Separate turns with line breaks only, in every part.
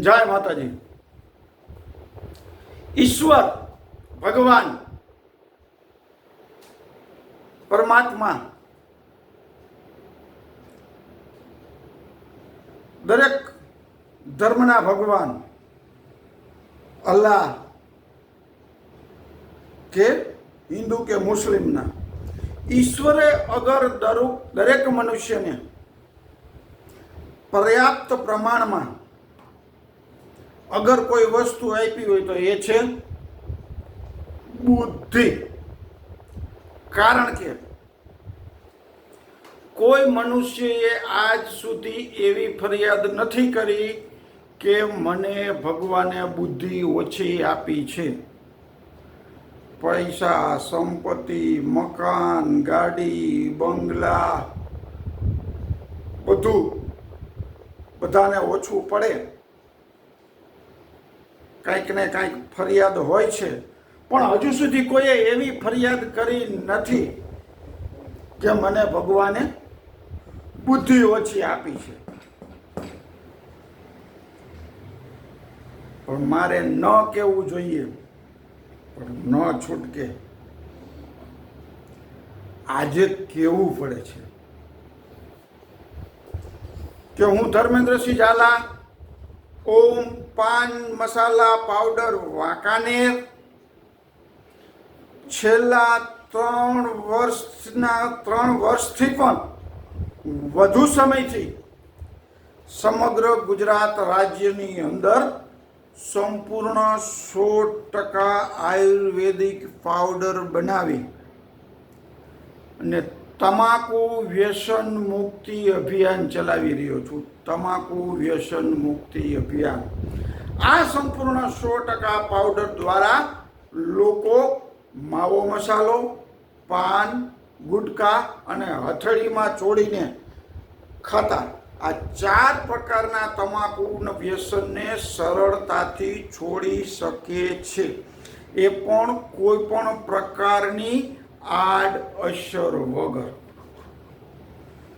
જય માતાજી. ઈશ્વર, ભગવાન, પરમાત્મા, દરેક ધર્મના ભગવાન, અલ્લાહ કે હિન્દુ કે મુસ્લિમના. ઈશ્વરે અગર દરુ- દરેક મનુષ્યને પર્યાપ્ત પ્રમાણમાં અગર કોઈ વસ્તુ આપી હોય તો એ છે બુદ્ધિ. કારણ કે કોઈ મનુષ્યએ આજ સુધી એવી ફરિયાદ નથી કરી કે મને ભગવાને બુદ્ધિ ઓછી આપી છે. પૈસા, સંપત્તિ, મકાન, ગાડી, બંગલા, બધું બધાને ઓછું પડે. કાંઈક ને કાંઈક ફરિયાદ હોય છે. પણ હજુ સુધી કોઈએ એવી ફરિયાદ કરી નથી કે મને ભગવાને બુદ્ધિ ઓછી આપી છે. પણ મારે ન કહેવું જોઈએ. પણ ન છૂટકે. આજે કેવું પડે છે? કે હું ધર્મેન્દ્રસિંહ ઝાલા ઓમ પાન મસાલા પાવડર વાંકાનેર. છેલ્લા ત્રણ વર્ષના, ત્રણ વર્ષથી પણ વધુ સમયથી સમગ્ર ગુજરાત રાજ્યની અંદર સંપૂર્ણ સો ટકા આયુર્વેદિક પાવડર બનાવી અને તમાકુ વ્યસન મુક્તિ અભિયાન ચલાવી રહ્યો છું. તમાકુ વ્યસન મુક્તિ અભિયાન. આ સંપૂર્ણ સો ટકા પાવડર દ્વારા લોકો માવો મસાલો, પાન, ગુટકા અને હથળીમાં છોડીને ખાતા. આ ચાર પ્રકારના તમાકુના વ્યસનને સરળતાથી છોડી શકે છે. એ પણ કોઈ પણ પ્રકારની આડ અસર વગર.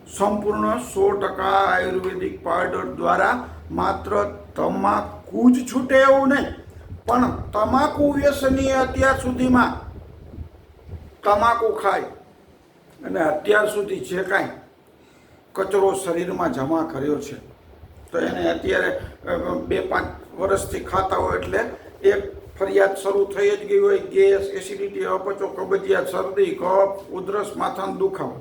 સંપૂર્ણ સો ટકા આયુર્વેદિક પાવડર દ્વારા માત્ર તમાકુ જ છૂટે એવું નહીં, પણ તમાકુ વ્યસની અત્યાર સુધીમાં તમાકુ ખાય અને અત્યાર સુધી જે કાંઈ કચરો શરીરમાં જમા કર્યો છે, તો એને અત્યારે બે પાંચ વર્ષથી ખાતા હોય એટલે એક ફરિયાદ શરૂ થઈ જ ગઈ હોય, ગેસ, એસિડિટી, અપચો, કબજિયાત, શરદી, કફ, ઉધરસ, માથાનો દુખાવો.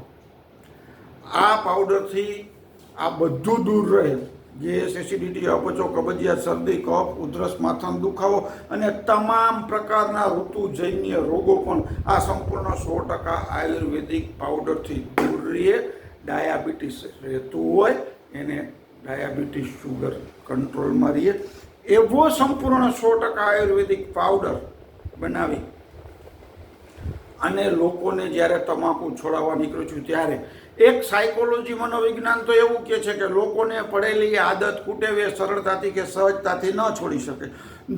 આ પાવડરથી આ બધું દૂર રહે. ગેસ, એસિડિટી, અપચો, કબજિયાત, શરદી, કફ, ઉધરસ, માથાનો દુખાવો અને તમામ પ્રકારના ઋતુજન્ય રોગો પણ આ સંપૂર્ણ સો ટકા આયુર્વેદિક પાવડરથી દૂર રહે ડાયાબિટીસ રહેતું હોય, એને ડાયાબિટીસ શુગર કંટ્રોલમાં રહે એવો સંપૂર્ણ સો ટકા આયુર્વેદિક પાવડર બનાવી. અને લોકોને જ્યારે તમાકુ છોડાવવા નીકળું છું ત્યારે એક સાયકોલોજી મનોવિજ્ઞાન તો એવું કહે છે કે લોકોને પડેલી આદત કુટેવે સરળતાથી કે સહજતાથી ન છોડી શકે.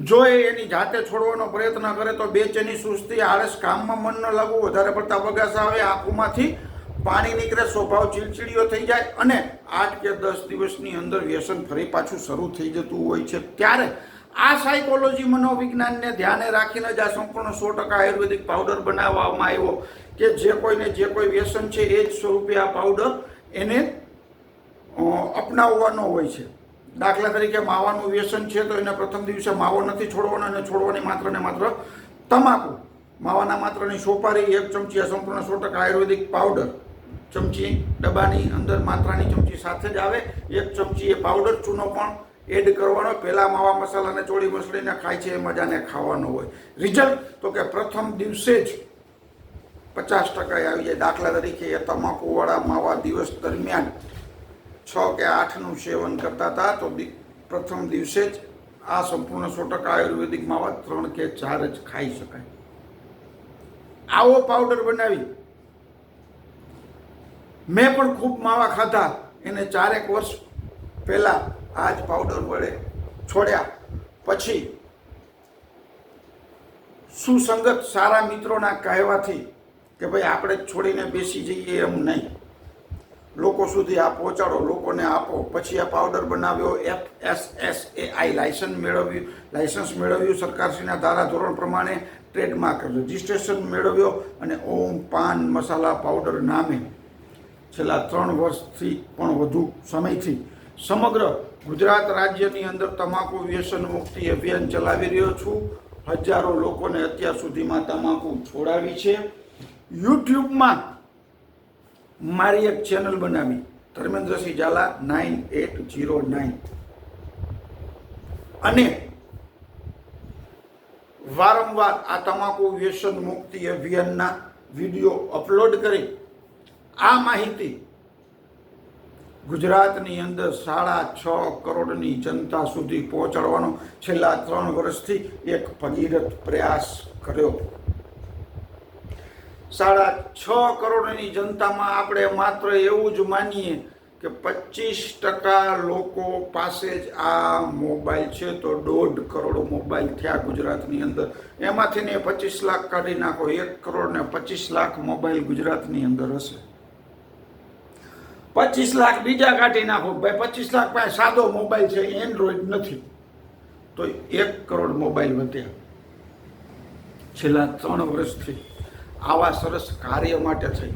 જો એ એની જાતે છોડવાનો પ્રયત્ન કરે તો બેચેની સુસ્તી, આળસ, કામમાં મન ન લાગવું, વધારે પડતા બગાસા આવે, આંખોમાંથી પાણી નીકળે, સ્વભાવ ચીડચીડીઓ થઈ જાય અને આઠ કે દસ દિવસની અંદર વ્યસન ફરી પાછું શરૂ થઈ જતું હોય છે. ત્યારે આ સાયકોલોજી મનોવિજ્ઞાનને ધ્યાને રાખીને જ આ સંપૂર્ણ સો ટકા આયુર્વેદિક પાવડર બનાવવામાં આવ્યો કે જે કોઈને જે કોઈ વ્યસન છે એ જ સ્વરૂપે આ પાવડર એને અપનાવવાનો હોય છે. દાખલા તરીકે માવાનું વ્યસન છે તો એને પ્રથમ દિવસે માવો નથી છોડવાનો અને છોડવાની માત્ર ને માત્ર તમાકુ. માવાના માત્રની સોપારી એક ચમચી આ સંપૂર્ણ સો ટકા આયુર્વેદિક પાવડર ચમચી ડબ્બાની અંદર માત્રાની ચમચી સાથે જ આવે. એક ચમચી એ પાવડર ચૂનો પણ એડ કરવાનો. પહેલાં માવા મસાલાને ચોળી મસળીને ખાય છે એ મજાને ખાવાનો હોય. રિઝલ્ટ તો કે પ્રથમ દિવસે જ પચાસ ટકા આવી જાય દાખલા તરીકે એ તમાકુવાળા માવા દિવસ દરમિયાન છ કે આઠનું સેવન કરતા હતા, તો પ્રથમ દિવસે જ આ સંપૂર્ણ સો ટકા આયુર્વેદિક માવા ત્રણ કે ચાર જ ખાઈ શકાય. આવો પાવડર બનાવી. મેં પણ ખૂબ માવા ખાધા. એને ચારેક વર્ષ પહેલાં આ જ પાવડર વડે છોડ્યા. પછી સુસંગત સારા મિત્રોના કહેવાથી કે ભાઈ આપણે છોડીને બેસી જઈએ એમ નહીં. લોકો સુધી આ પહોંચાડો, લોકોને આપો. પછી આ પાવડર બનાવ્યો F S S A I licence મેળવ્યું. લાયસન્સ મેળવ્યું સરકારશ્રીના ધારાધોરણ પ્રમાણે ટ્રેડમાર્ક રજિસ્ટ્રેશન મેળવ્યો અને ઓમ પાન મસાલા પાવડર નામે છેલ્લા ત્રણ વર્ષથી પણ વધુ સમયથી સમગ્ર ગુજરાત રાજ્યની અંદર તમાકુ વ્યસન મુક્તિ અભિયાન ચલાવી રહ્યો છું. હજારો લોકોને અત્યાર સુધીમાં તમાકુ છોડાવી છે. યુટ્યુબમાં મારી એક ચેનલ બનાવી, Dharmendrasinh Zala nine eight zero nine. અને વારંવાર આ તમાકુ વ્યસન મુક્તિ અભિયાનના વીડિયો અપલોડ કરી આ માહિતી ગુજરાતની અંદર સાડા છ કરોડની જનતા સુધી પહોંચાડવાનો છેલ્લા ત્રણ વર્ષથી એક ભગીરથ પ્રયાસ કર્યો. સાડા છ કરોડની જનતામાં આપણે માત્ર એવું જ માનીએ કે પચીસ ટકા લોકો પાસે જ આ મોબાઈલ છે તો દોઢ કરોડ મોબાઈલ થયા ગુજરાતની અંદર. એમાંથી ને પચીસ લાખ કાઢી નાખો, એક કરોડ ને પચીસ લાખ મોબાઈલ ગુજરાતની અંદર હશે. પચીસ લાખ બીજા કાઢી નાખો. ભાઈ, પચીસ લાખ પાસે સાદો મોબાઈલ છે એન્ડ્રોઈડ નથી. તો એક કરોડ મોબાઈલ વધ્યા. છેલ્લા ત્રણ વર્ષથી આવા સરસ કાર્ય માટે થઈ.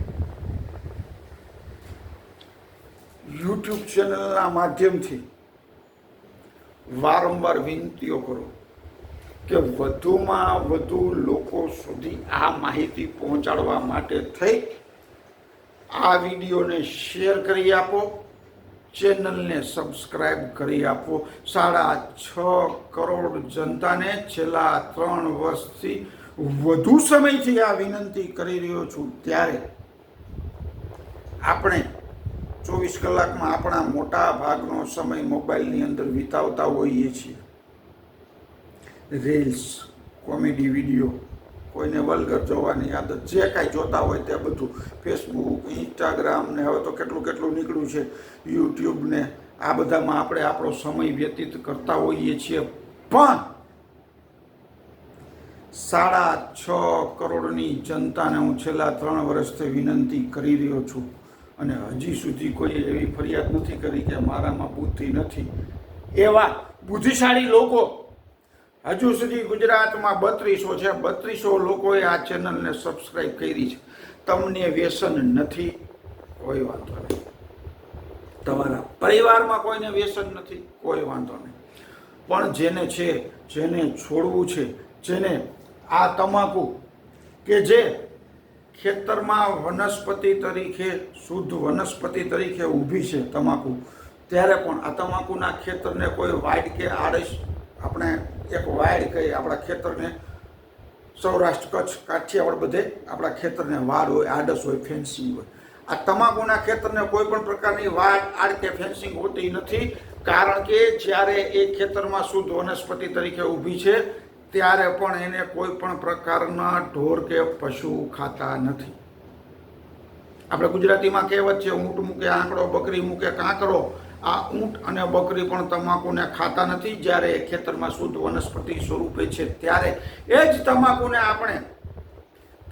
યુટ્યુબ ચેનલના માધ્યમથી વારંવાર વિનંતીઓ કરો કે વધુમાં વધુ લોકો સુધી આ માહિતી પહોંચાડવા માટે થઈ. આ વિડીયોને શેર કરી આપો, ચેનલને સબસ્ક્રાઈબ કરી આપો. સાડા છ કરોડ જનતાને છેલ્લા ત્રણ વર્ષથી વધુ સમયથી આ વિનંતી કરી રહ્યો છું. ત્યારે આપણે ચોવીસ કલાકમાં આપણા મોટા ભાગનો સમય મોબાઈલની અંદર વિતાવતા હોઈએ છીએ. રીલ્સ, કોમેડી વીડિયો કોઈને વલગર જોવાની આદત જે કાંઈ જોતા હોય તે બધું ફેસબુક ઇન્સ્ટાગ્રામ ને હવે તો કેટલું કેટલું નીકળ્યું છે યુટ્યુબ ને, આ બધામાં આપણે આપણો સમય વ્યતીત કરતા હોઈએ છીએ. પણ સાડા છ કરોડની જનતાને હું છેલ્લા ત્રણ વર્ષથી વિનંતી કરી રહ્યો છું અને હજી સુધી કોઈ એવી ફરિયાદ નથી કરી કે મારામાં બુદ્ધિ નથી. એવા બુદ્ધિશાળી લોકો હજુ સુધી ગુજરાતમાં બત્રીસો છે. બત્રીસો લોકોએ આ ચેનલને સબસ્ક્રાઈબ કરી છે. તમને વ્યસન નથી. કોઈ વાંધો નહીં. તમારા પરિવારમાં કોઈને વ્યસન નથી. કોઈ વાંધો નહીં. પણ જેને છે, જેને છોડવું છે, જેને આ તમાકુ કે જે ખેતરમાં વનસ્પતિ તરીકે, શુદ્ધ વનસ્પતિ તરીકે ઊભી છે તમાકુ, ત્યારે પણ આ તમાકુના ખેતરને કોઈ વાઇટ કે આડશ આપણે એક વાડ કહીએ આપણા ખેતરને, સૌરાષ્ટ્ર કચ્છ કાઠિયાવાડ બધે આપણા ખેતરને વાડ હોય, આડસ હોય ફેન્સિંગ હોય. આ તમાકુના ખેતરને કોઈ પણ પ્રકારની વાડ, આડ કે ફેન્સિંગ હોતી નથી. કારણ કે જ્યારે એ ખેતરમાં શુદ્ધ વનસ્પતિ તરીકે ઊભી છે, ત્યારે પણ એને કોઈ પણ પ્રકારના ઢોર કે પશુ ખાતા નથી. આપણે ગુજરાતીમાં કહેવત છે, ઊંટ મૂકે, આંકડો, બકરી મૂકે, કાંકરો. આ ઊંટ અને બકરી પણ તમાકુને ખાતા નથી. જ્યારે એ ખેતરમાં શુદ્ધ વનસ્પતિ સ્વરૂપે છે, ત્યારે એ જ તમાકુને આપણે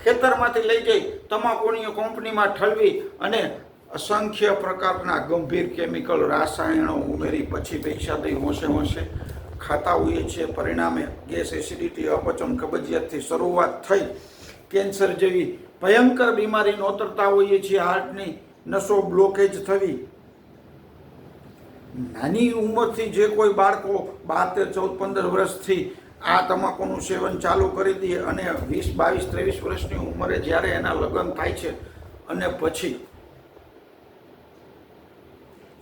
ખેતરમાંથી લઈ જઈ તમાકુની કંપનીમાં ઠલવી અને અસંખ્ય પ્રકારના ગંભીર કેમિકલ, રાસાયણો ઉમેરી પછી પૈસા દઈ હોંશે હોંશે ખાતા હોઈએ છીએ. પરિણામે ગેસ એસિડિટી, અપચન કબજિયાતથી શરૂઆત થઈ કેન્સર જેવી ભયંકર બીમારી નોતરતા હોઈએ છીએ. હાર્ટની નસો બ્લોકેજ થવી નાની ઉંમરથી જે કોઈ બાળકો બાર તેર ચૌદ, પંદર વર્ષથી આ તમાકુનું સેવન ચાલુ કરી દે અને વીસ, બાવીસ, ત્રેવીસ વર્ષની ઉંમરે જ્યારે એના લગ્ન થાય છે અને પછી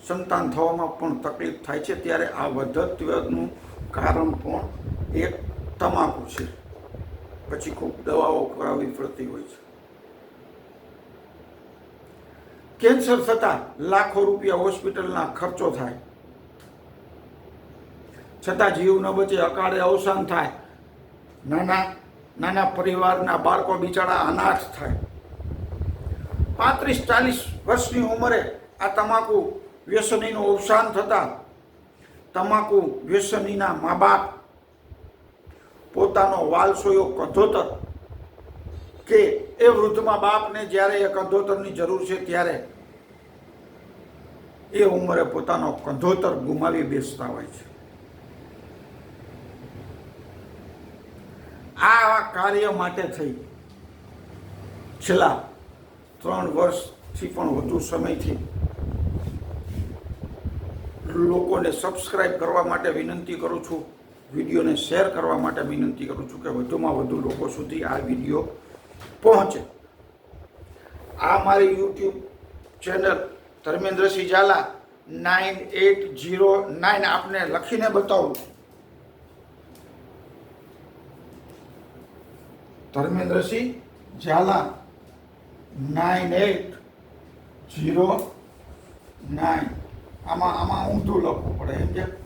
સંતાન થવામાં પણ તકલીફ થાય છે, ત્યારે આ વધત્વનું કારણ પણ એક તમાકુ છે. પછી ખૂબ દવાઓ કરાવવી પડતી હોય છે. કેન્સર થતાં લાખો રૂપિયા હોસ્પિટલના ખર્ચો થાય. છતાં જીવ ન બચે, અકાળે અવસાન થાય. નાના નાના પરિવારના બાળકો બિચારા અનાથ થાય. પાંત્રીસ, ચાલીસ વર્ષની ઉંમરે આ તમાકુ વ્યસનીનું અવસાન થતાં તમાકુ વ્યસનીના મા બાપ પોતાનો વાલસોયો કધોતર કે એ વૃદ્ધમાં બાપને જ્યારે એ કંધોતરની જરૂર છે ત્યારે એ ઉંમરે પોતાનો કંધોતર ગુમાવી બેસતા હોય છે. આ કાર્ય માટે થઈ છેલ્લા ત્રણ વર્ષથી પણ વધુ સમયથી લોકોને સબસ્ક્રાઈબ કરવા માટે વિનંતી કરું છું, વિડીયોને શેર કરવા માટે વિનંતી કરું છું કે વધુમાં વધુ લોકો સુધી આ વીડિયો પહોંચે. આ મારી YouTube channel Dharmendrasinh Zala, nine eight zero nine. આપને લખીને બતાવું. Dharmendrasinh Zala, nine eight zero nine. આમાં આમાં ઊંધું લખવું પડે, એમ છે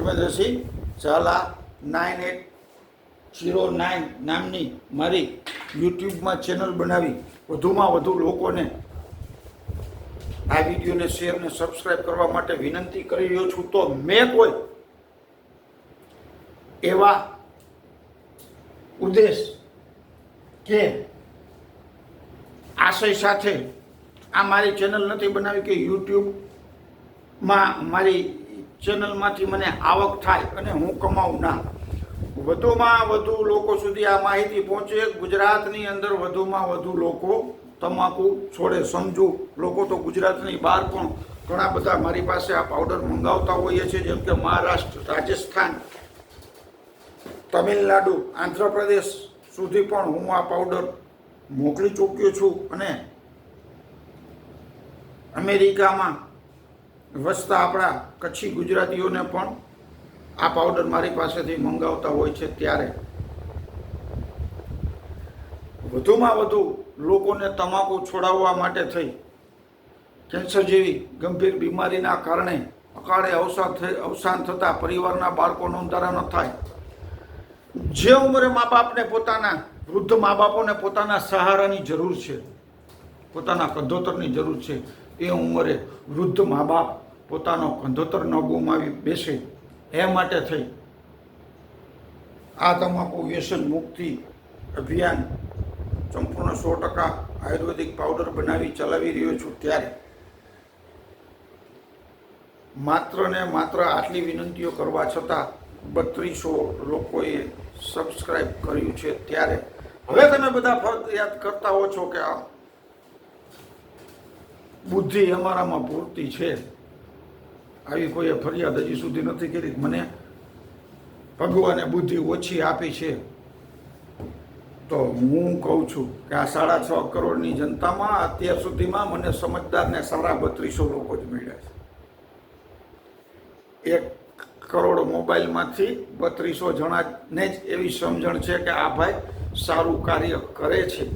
Dharmendrasinh Zala nine eight zero nine નામની મારી યુટ્યુબમાં ચેનલ બનાવી વધુમાં વધુ લોકોને આ વિડીયોને શેર અને સબસ્ક્રાઈબ કરવા માટે વિનંતી કરી રહ્યો છું. તો મેં કોઈ એવા ઉદ્દેશ કે આશય સાથે આ મારી ચેનલ નથી બનાવી કે યુટ્યુબમાં મારી ચેનલમાંથી મને આવક થાય અને હું કમાઉં ના. વધુમાં વધુ લોકો સુધી આ માહિતી પહોંચે. ગુજરાતની અંદર વધુમાં વધુ લોકો તમાકુ છોડે. સમજુ, લોકો તો ગુજરાતની બહાર પણ ઘણા બધા મારી પાસે આ પાવડર મંગાવતા હોઈએ છે જેમ કે મહારાષ્ટ્ર, રાજસ્થાન, તમિલનાડુ, આંધ્રપ્રદેશ સુધી પણ હું આ પાવડર મોકલી ચૂક્યો છું. અને અમેરિકામાં વસતા આપણા કચ્છી ગુજરાતીઓને પણ આ પાવડર મારી પાસેથી મંગાવતા હોય છે ત્યારે. વધુમાં વધુ લોકોને તમાકુ છોડાવવા માટે થઈ. કેન્સર જેવી ગંભીર બીમારીના કારણે અકાળે અવસાન અવસાન થતાં પરિવારના બાળકો નોંધારા ન થાય. જે ઉંમરે મા બાપને પોતાના, વૃદ્ધ મા બાપોને પોતાના સહારાની જરૂર છે, પોતાના કંધોતરની જરૂર છે, એ ઉંમરે વૃદ્ધ મા બાપ પોતાનો કંધોતર ન ગુમાવી બેસે એ માટે થઈ. આ તમાકુ વ્યસન મુક્તિ અભિયાન સંપૂર્ણ સો ટકા આયુર્વેદિક પાવડર બનાવી ચલાવી રહ્યો છું ત્યારે. માત્ર ને માત્ર આટલી વિનંતીઓ કરવા છતાં બત્રીસો લોકોએ સબસ્ક્રાઇબ કર્યું છે ત્યારે. હવે તમે બધા ફરજિયાત કરતા હો છો કે આ બુદ્ધિ અમારામાં પૂરતી છે. આવી કોઈએ ફરિયાદ હજી સુધી નથી કરી. મને ભગવાને બુદ્ધિ ઓછી આપી છે. તો હું કહું છું કે આ સાડા છ કરોડની જનતામાં અત્યાર સુધીમાં મને સમજદારને સાડા બત્રીસો લોકો જ મળ્યા છે. એક કરોડ મોબાઈલમાંથી બત્રીસો જણાને જ એવી સમજણ છે કે આ ભાઈ સારું કાર્ય કરે છે.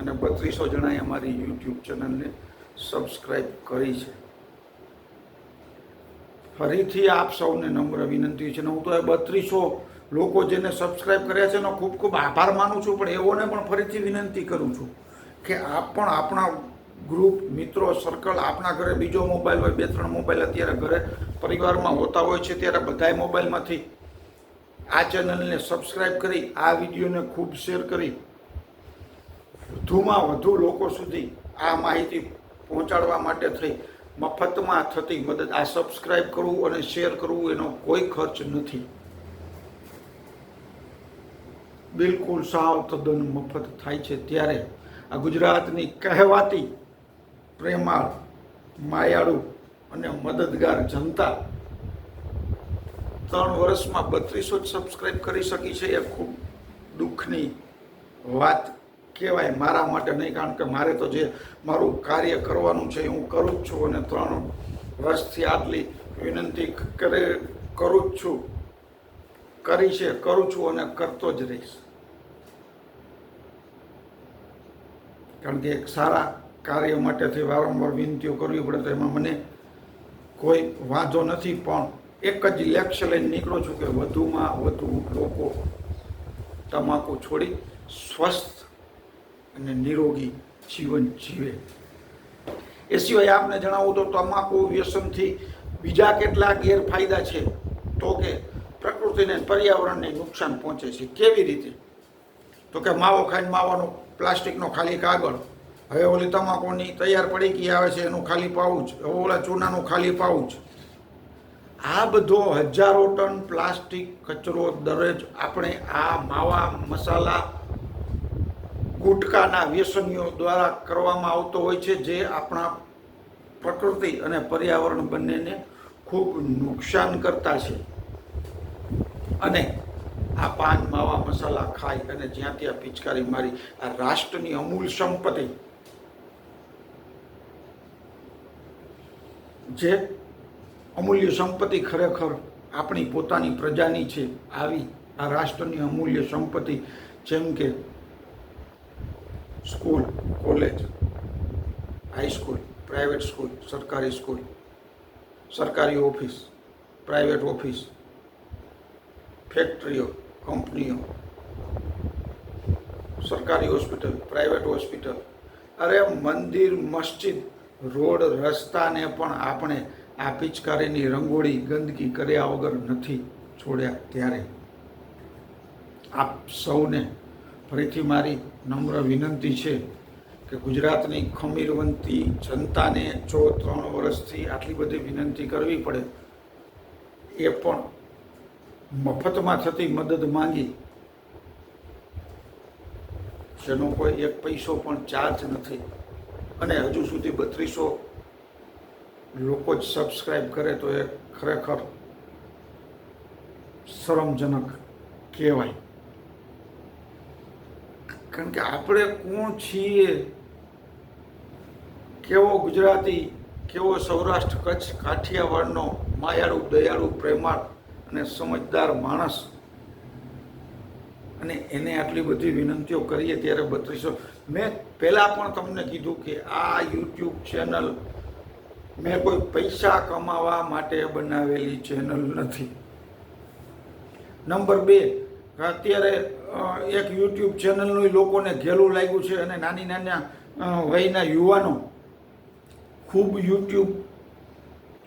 અને બત્રીસો જણાએ અમારી યુટ્યુબ ચેનલને સબસ્ક્રાઈબ કરી છે. ફરીથી આપ સૌને નમ્ર વિનંતી છે ને હું તો એ બત્રીસો લોકો જેને સબસ્ક્રાઈબ કર્યા છે એનો ખૂબ ખૂબ આભાર માનું છું, પણ એઓને પણ ફરીથી વિનંતી કરું છું કે આપ પણ આપણા ગ્રુપ મિત્રો સર્કલ આપણા ઘરે બીજો મોબાઈલ હોય, બે, ત્રણ મોબાઈલ અત્યારે ઘરે પરિવારમાં હોતા હોય છે, ત્યારે બધાય મોબાઈલમાંથી આ ચેનલને સબસ્ક્રાઈબ કરી, આ વિડીયોને ખૂબ શેર કરી, વધુમાં વધુ લોકો સુધી આ માહિતી પહોંચાડવા માટે થઈ. મફતમાં થતી મદદ. આ સબસ્ક્રાઈબ કરવું અને શેર કરવું એનો કોઈ ખર્ચ નથી. બિલકુલ સાવ તદ્દન મફત થાય છે. ત્યારે આ ગુજરાતની કહેવાતી પ્રેમાળ, માયાળુ અને મદદગાર જનતા ત્રણ વર્ષમાં બત્રીસો જ સબસ્ક્રાઈબ કરી શકી છે. એ ખૂબ દુઃખની વાત કહેવાય મારા માટે નહીં, કારણ કે મારે તો જે મારું કાર્ય કરવાનું છે હું કરું જ છું અને ત્રણ વર્ષથી આટલી વિનંતી કરે, કરું જ છું. કરી છે, કરું છું અને કરતો જ રહીશ. કારણ કે એક સારા કાર્ય માટેથી વારંવાર વિનંતીઓ કરવી પડે તો એમાં મને કોઈ વાંધો નથી, પણ એક જ લક્ષ્ય લઈને નીકળો છું કે વધુમાં વધુ લોકો તમાકુ છોડી સ્વસ્થ અને નિરોગી જીવન જીવે. એ સિવાય આપને જણાવું તો તમાકુ વ્યસનથી બીજા કેટલા ગેરફાયદા છે તો કે પ્રકૃતિને પર્યાવરણને નુકસાન પહોંચે છે. કેવી રીતે? તો કે માવો ખાઈને માવાનો પ્લાસ્ટિકનો ખાલી કાગળ. હવે ઓલી તમાકુની તૈયાર પડી ગઈ આવે છે, એનું ખાલી પાઉચ. હવે ઓલા ચૂનાનું ખાલી પાઉચ. આ બધો હજારો ટન પ્લાસ્ટિક કચરો દરરોજ આપણે આ માવા મસાલા ગુટકાના વ્યસનીઓ દ્વારા કરવામાં આવતો હોય છે, જે આપણા પ્રકૃતિ અને પર્યાવરણ બંનેને ખૂબ નુકસાન કરતા છે. અને આ પાન, માવા, મસાલા ખાઈ અને જ્યાં ત્યાં પિચકારી મારી, આ રાષ્ટ્રની અમૂલ સંપત્તિ, જે અમૂલ્ય સંપત્તિ ખરેખર આપણી પોતાની પ્રજાની છે, આવી આ રાષ્ટ્રની અમૂલ્ય સંપત્તિ, જેમ કે school, college high school private school સરકારી સ્કૂલ સરકારી ઓફિસ પ્રાઇવેટ ઓફિસ ફેક્ટરીઓ કંપનીઓ સરકારી હોસ્પિટલ પ્રાઇવેટ હોસ્પિટલ અરે મંદિર, મસ્જિદ, રોડ, રસ્તાને પણ આપણે આ પિચકારીની રંગોળી, ગંદકી કર્યા વગર નથી છોડ્યા ત્યારે આપ સૌને ફરીથી મારી નમ્ર વિનંતી છે કે ગુજરાતની ખમીરવંતી જનતાને જો ત્રણ વર્ષથી આટલી બધી વિનંતી કરવી પડે, એ પણ મફતમાં થતી મદદ માંગી. જેનો કોઈ એક પૈસો પણ ચાર્જ નથી. અને હજુ સુધી બત્રીસો લોકો જ સબસ્ક્રાઈબ કરે તો એ ખરેખર શરમજનક કહેવાય. કારણ કે આપણે કોણ છીએ? કેવો ગુજરાતી, કેવો સૌરાષ્ટ્ર કચ્છ કાઠિયાવાડનો માયાળુ, દયાળુ, પ્રેમાળ અને સમજદાર માણસ? અને એને આટલી બધી વિનંતીઓ કરીએ ત્યારે બત્રીસો. મેં પહેલાં પણ તમને કીધું કે આ યુટ્યુબ ચેનલ મેં કોઈ પૈસા કમાવા માટે બનાવેલી ચેનલ નથી. નંબર બે અત્યારે એક યુટ્યુબ ચેનલનું લોકોને ઘેલું લાગ્યું છે અને નાની નાના વયના યુવાનો ખૂબ યુટ્યુબ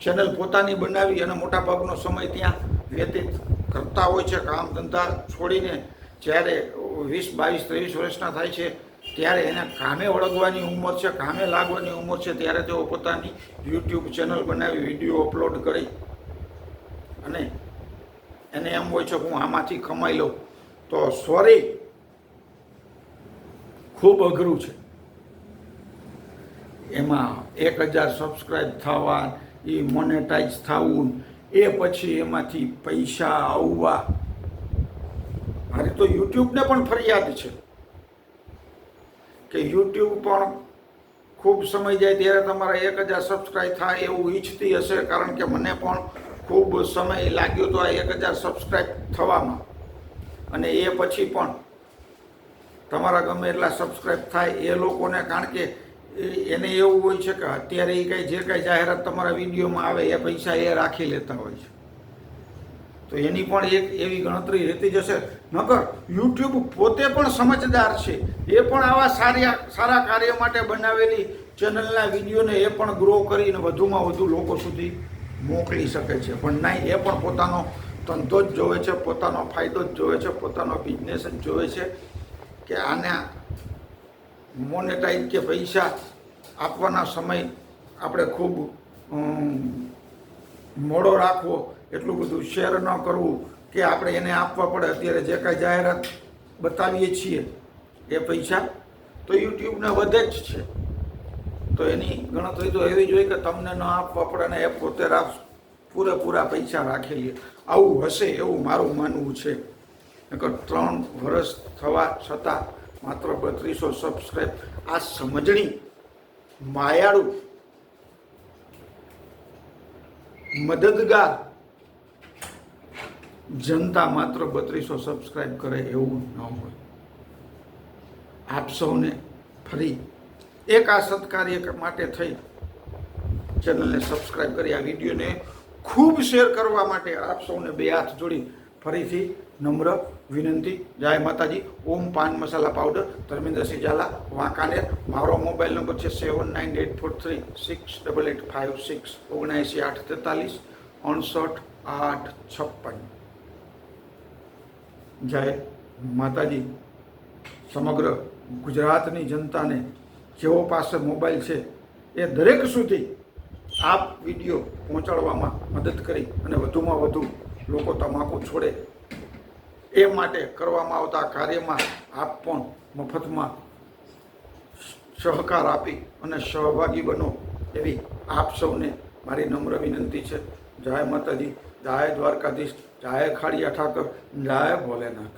ચેનલ પોતાની બનાવી અને મોટાભાગનો સમય ત્યાં વ્યતીત કરતા હોય છે. કામ ધંધા છોડીને જ્યારે વીસ, બાવીસ, ત્રેવીસ વર્ષના થાય છે, ત્યારે એને કામે વળગવાની ઉંમર છે, કામે લાગવાની ઉંમર છે, ત્યારે તેઓ પોતાની યુટ્યુબ ચેનલ બનાવી વીડિયો અપલોડ કરી અને એને એમ હોય છે કે હું આમાંથી કમાઈ લઉં. તો સોરી ખૂબ અઘરું છે. એમાં એક હજાર સબસ્ક્રાઈબ થવા એ મોનેટાઈઝ થવું, એ પછી એમાંથી પૈસા આવવા. મારી તો યુટ્યુબને પણ ફરિયાદ છે કે યુટ્યુબ પણ ખૂબ સમય જાય ત્યારે તમારા એક હજાર સબસ્ક્રાઈબ થાય એવું ઈચ્છતી હશે, કારણ કે મને પણ ખૂબ સમય લાગ્યો તો આ એક હજાર સબસ્ક્રાઈબ થવામાં. અને એ પછી પણ તમારા ગમે એટલા સબસ્ક્રાઈબ થાય એ લોકોને કારણ કે એને એવું હોય છે કે અત્યારે એ કાંઈ જે કાંઈ જાહેરાત તમારા વિડીયોમાં આવે એ પૈસા એ રાખી લેતા હોય છે. તો એની પણ એક એવી ગણતરી રહેતી જશે. નકર યુટ્યુબ પોતે પણ સમજદાર છે. એ પણ આવા સારા સારા કાર્ય માટે બનાવેલી ચેનલના વિડીયોને એ પણ ગ્રો કરીને વધુમાં વધુ લોકો સુધી મોકલી શકે છે. પણ નહીં એ પણ પોતાનો ધંધો જ જોવે છે, પોતાનો ફાયદો જ જોવે છે, પોતાનો બિઝનેસ જ જોવે છે કે આને મોનેટાઈઝ કે પૈસા આપવાના સમય આપણે ખૂબ મોડો રાખવો, એટલું બધું શેર ન કરવું કે આપણે એને આપવા પડે. અત્યારે જે કાંઈ જાહેરાત બતાવીએ છીએ એ પૈસા તો યુટ્યુબને વધે જ છે. તો એની ગણતરી તો એવી જ હોય કે તમને ન આપવા પડે ને એ પોતે રાખ, પૂરેપૂરા પૈસા રાખી લે આવું હશે એવું મારું માનવું છે. નકર ત્રણ વર્ષ થવા છતાં માત્ર બત્રીસો સબસ્ક્રાઈબ આ સમજણી માયાળું મદદગાર જનતા માત્ર બત્રીસો સબસ્ક્રાઈબ કરે એવું ન હોય. આપ સૌને ફરી એક આ સત્કાર્ય માટે થઈ. ચેનલને સબસ્ક્રાઈબ કરી આ વિડીયોને ખૂબ શેર કરવા માટે આપ સૌને બે હાથ જોડી ફરીથી નમ્ર વિનંતી. જય માતાજી. ઓમ પાન મસાલા પાવડર. ધર્મેન્દ્રસિંહ ઝાલા, વાંકાનેર. મારો મોબાઈલ નંબર છે seven nine eight four three six double eight five six ઓગણએંસી આઠ તેતાલીસ અણસઠ આઠ છપ્પન. જય માતાજી. સમગ્ર ગુજરાતની જનતાને જેઓ પાસે મોબાઈલ છે, એ દરેક સુધી આપ વીડિયો પહોંચાડવામાં મદદ કરી અને વધુમાં વધુ લોકો તમાકુ છોડે. એ માટે કરવામાં આવતા કાર્યમાં આપ પણ મફતમાં સહકાર આપી અને સહભાગી બનો એવી આપ સૌને મારી નમ્ર વિનંતી છે. જય માતાજી, જય દ્વારકાધીશ, જય ખાડિયા ઠાકર, જય ભોલેનાથ.